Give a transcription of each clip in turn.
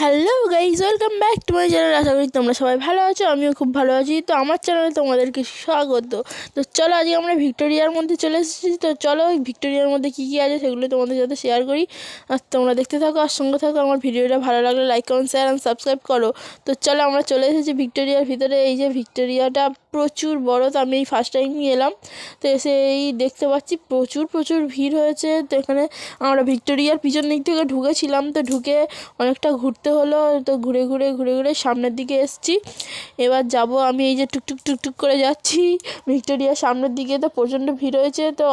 Hello guys welcome back to my channel আশা করি তোমরা সবাই ভালো আছো, আমিও খুব ভালো আছি। তো আমার চ্যানেলে তোমাদেরকে স্বাগত। তো চলো আজকে আমরা ভিক্টোরিয়ার মধ্যে চলে এসেছি। তো চলো ভিক্টোরিয়ার মধ্যে কী কী আছে সেগুলো তোমাদের সাথে শেয়ার করি। আর তোমরা দেখতে থাকো, আর সঙ্গে থাকো, আমার ভিডিওটা ভালো লাগলে like comment share and subscribe করো। তো চলো আমরা চলে এসেছি ভিক্টোরিয়ার ভিতরে। এই যে ভিক্টোরিয়াটা প্রচুর বড়, তো আমি এই ফার্স্ট টাইমই এলাম। তো এসে এই দেখতে পাচ্ছি প্রচুর প্রচুর ভিড় হয়েছে। তো এখানে আমরা ভিক্টোরিয়ার পিছন দিক থেকে ঢুকেছিলাম। তো ঢুকে অনেকটা ঘুরতে হলো। তো ঘুরে ঘুরে ঘুরে ঘুরে সামনের দিকে এসেছি। এবার যাব আমি এই যে টুকটুক টুকটুক করে যাচ্ছি ভিক্টোরিয়ার সামনের দিকে। তো প্রচণ্ড ভিড় হয়েছে। তো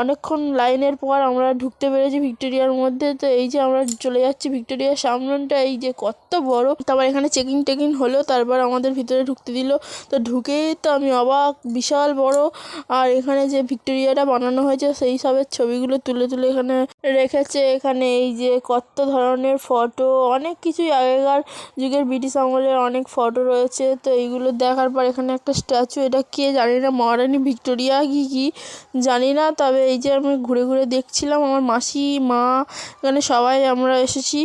অনেকক্ষণ লাইনের পর আমরা ঢুকতে পেরেছি ভিক্টোরিয়ার মধ্যে। তো এই যে আমরা চলে যাচ্ছি ভিক্টোরিয়ার সামনটা। এই যে কত বড়। তারপর এখানে চেকিং টেকিং হলো। তারপর আমাদের ভিতরে ঢুকতে দিল। তো ঢুকেই তো আমি অবাক, বিশাল বড়। আর এখানে যে ভিক্টোরিয়াটা বানানো হয়েছে, সেই সবের ছবিগুলো তুলে তুলে এখানে রেখেছে। এখানে এই যে কত ধরনের ফটো, অনেক কিছুই আগেকার যুগের ব্রিটিশ আমলের অনেক ফটো রয়েছে। তো এইগুলো দেখার পর এখানে একটা স্ট্যাচু, এটা কে জানি না, মহারানী ভিক্টোরিয়া কি কি জানি না। তবে এই যে আমি ঘুরে ঘুরে দেখছিলাম, আমার মাসি, মা, এখানে সবাই আমরা এসেছি।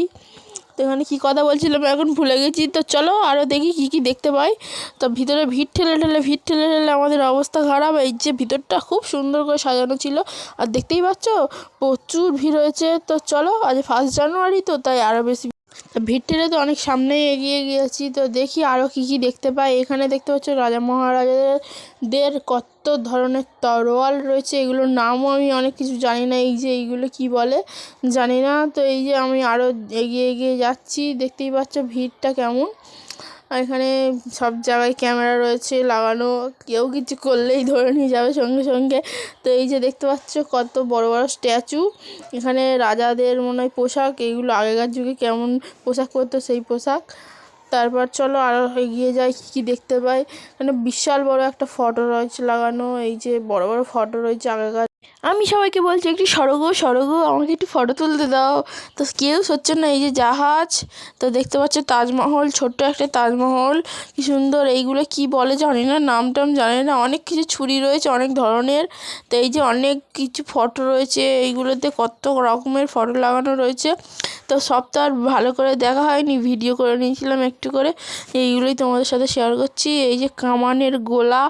তো এখানে কী কথা বলছিলাম এখন ভুলে গেছি। তো চলো আরও দেখি কি কি দেখতে পাই। তো ভিতরে ভিড় ঠেলে ঠেলে, ভিড় ঠেলে ঠেলে আমাদের অবস্থা খারাপ। এই যে ভিতরটা খুব সুন্দর করে সাজানো ছিল। আর দেখতেই পাচ্ছ? প্রচুর ভিড় হয়েছে। তো চলো, আজ ফার্স্ট জানুয়ারি তো, তাই আরও বেশি ঠেলে তো অনেক সামনেই এগিয়ে গিয়েছি, তো দেখি আরও কী কী দেখতে পাই। এখানে দেখতে পাচ্ছ রাজা মহারাজাদের কত ধরনের তরোয়াল রয়েছে, এগুলোর নামও আমি অনেক কিছু জানি না, এই যে এইগুলো কি বলে জানি না। তো এই যে আমি আরও এগিয়ে এগিয়ে যাচ্ছি, দেখতেই পাচ্ছ ভিড়টা কেমন। আর এখানে সব জায়গায় ক্যামেরা রয়েছে, লাগানো। কেউ কিছু করলেই ধরে নিয়ে যাবে সঙ্গে সঙ্গে। তো এই যে দেখতে পাচ্ছ কত বড় বড় স্ট্যাচু। এখানে রাজাদের মনে হয় পোশাক এইগুলো আগেকার যুগে কেমন পোশাক পরতো সেই পোশাক। তারপর চলো আরও এগিয়ে যাই, কী কী দেখতে পাই। এখানে বিশাল বড় একটা ফটো রয়েছে লাগানো, এই যে বড় বড় ফটো রয়েছে আগেকার আমি সবাইকে বলছি, একটু সরগো সরগো, আমাকে একটু ফটো তুলতে দাও। তো কেউ সচ্ছে না, এই যে জাহাজ, তো দেখতে পাচ্ছ তাজমহল, ছোট্ট একটা তাজমহল, কি সুন্দর, এইগুলো কি বলে জানি না, নাম টাম জানি না, অনেক কিছু ছুরি রয়েছে, অনেক ধরনের, তো এই যে অনেক কিছু ফটো রয়েছে, এইগুলোতে কত রকমের ফটো লাগানো রয়েছে, তো সব তো আর ভালো করে দেখা হয়নি ভিডিও করে নিয়েছিলাম একটু করে, এইগুলোই তোমাদের সাথে শেয়ার করছি, এই যে কামানের গোলা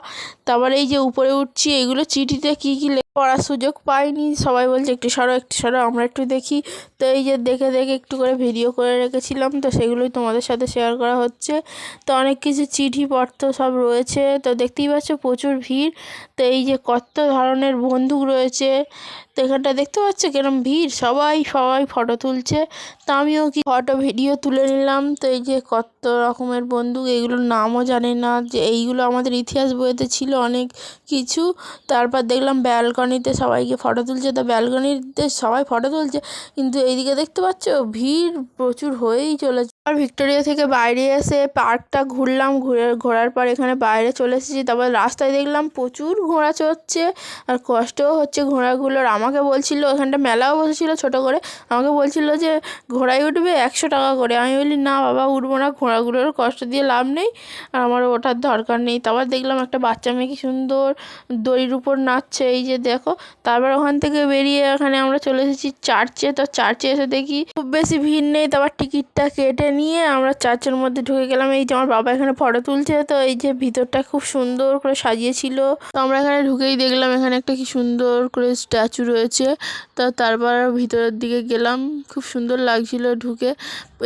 তারপরে এই যে উপরে উঠছি এইগুলো চিঠিতে কী কী পড়ার সুযোগ পাইনি। সবাই বলছে, একটু সরো একটু সরো, আমরা একটু দেখি। তো এই যে দেখে দেখে একটু করে ভিডিও করে রেখেছিলাম, তো সেগুলোই তোমাদের সাথে শেয়ার করা হচ্ছে। তো অনেক কিছু চিঠি চিঠিপত্র সব রয়েছে, তো দেখতেই পাচ্ছ প্রচুর ভিড়। তো এই যে কত ধরনের বন্দুক রয়েছে, তো এখানটা দেখতে পাচ্ছ কিরম ভিড়? সবাই সবাই ফটো তুলছে। তো আমিও কি ফটো ভিডিও তুলে নিলাম। তো এই যে কত রকমের বন্দুক এইগুলোর নামও জানি না। যে এইগুলো আমাদের ইতিহাস বইতে ছিল অনেক কিছু। তারপর দেখলাম ব্যালকনিতে সবাইকে ফটো তুলছে। তো ব্যালকনিতে সবাই ফটো তুলছে, কিন্তু এইদিকে দেখতে পাচ্ছ, ভিড় প্রচুর হয়েই চলেছে। আর ভিক্টোরিয়া থেকে বাইরে এসে পার্কটা ঘুরলাম, ঘুরে, ঘোরার পর এখানে বাইরে চলে এসেছি। তারপর রাস্তায় দেখলাম প্রচুর ঘোড়া চড়ছে, আর কষ্টও হচ্ছে ঘোড়াগুলোর। আমাকে বলছিল এখানটা মেলাও বসেছিল ছোট করে। আমাকে বলছিল যে, ঘোড়ায় উঠবে একশো টাকা করে। আমি বলি, না বাবা, উঠবো না। ঘোড়াগুলোর কষ্ট দিয়ে লাভ নেই। আর আমার ওঠার দরকার নেই। তারপর দেখলাম একটা বাচ্চা মেয়ে কি সুন্দর দড়ির উপর নাচছে। এই যে দেখো, তারপর ওখান থেকে বেরিয়ে এখানে আমরা চলে এসেছি চার্চে। তো চার্চে এসে দেখি, খুব বেশি ভিড় নেই। তারপর টিকিটটা কেটে নিয়ে আমরা চার্চের মধ্যে ঢুকে গেলাম। এই যে আমার বাবা এখানে ফটো তুলছে, তো এই যে ভিতরটা খুব সুন্দর করে সাজিয়েছিল। তো আমরা এখানে ঢুকেই দেখলাম এখানে একটা কি সুন্দর করে স্ট্যাচু রয়েছে। তো তারপর ভিতরের দিকে গেলাম, খুব সুন্দর লাগছিল ঢুকে।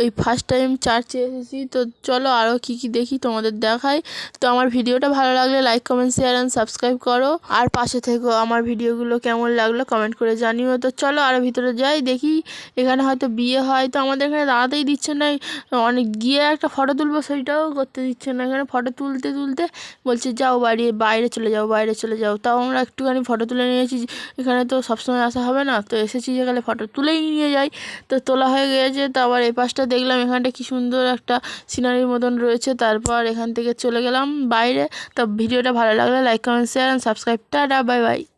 এই ফার্স্ট টাইম চার্চে এসেছি, তো চলো আরও কী কী দেখি তোমাদের দেখাই। তো আমার ভিডিওটা ভালো লাগলে like comment share and subscribe করো। আর পাশে থেকো আমার ভিডিওগুলো কেমন লাগল কমেন্ট করে জানিও। তো চলো আরও ভিতরে যাই, দেখি এখানে হয়তো বিয়ে হয়। তো আমাদের এখানে দাঁড়াতেই দিচ্ছে না। অনেক গিয়ে একটা ফটো তুলবো, সেইটাও করতে দিচ্ছে না। এখানে ফটো তুলতে তুলতে বলছে, যাও বাড়ি, বাইরে চলে যাও, বাইরে চলে যাও। তাও আমরা একটুখানি ফটো তুলে নিয়েছি। এখানে তো সবসময় আসা হবে না। তো এসেছি যেখানে ফটো তুলেই নিয়ে যাই। তো তোলা হয়ে গিয়েছে। তো আবার এই পাশটা দেখলাম, এখানটা কি সুন্দর একটা সিনারির মতন রয়েছে। তারপর এখান থেকে চলে গেলাম বাইরে। তো ভিডিওটা ভালো লাগলে like comment share and subscribe tata bye bye